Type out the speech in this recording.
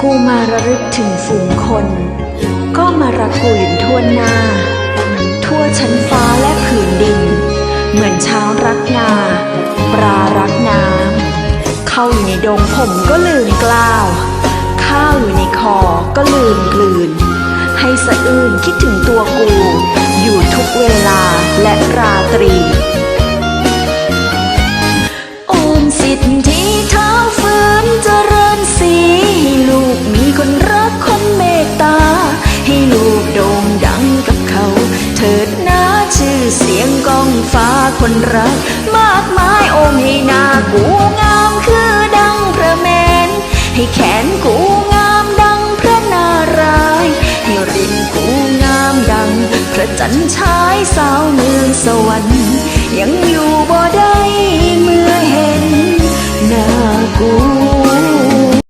กูมาระลึกถึงฝูงคน ก็มารักกูอย่างทั่วหน้า ทั่วชั้นฟ้าและผืนดิน เหมือนช้างรักนา ปลารักน้ำเข้าอยู่ในดงผมก็ลืมกล้าว ข้าวอยู่ในคอก็ลืมกลืน ให้สะอื้นคิดถึงตัวกู อยู่ทุกเวลาและราตรี เสียงกองฟ้าคนรัก มากมายโอมให้หน้ากูงามคือดังพระแมน ให้แขนกูงามดังพระนารายให้ริมกูงามดัง พระจันทรายสาวเมืองสวรรค์ ยังอยู่บ่ได้เมื่อเห็นหน้ากู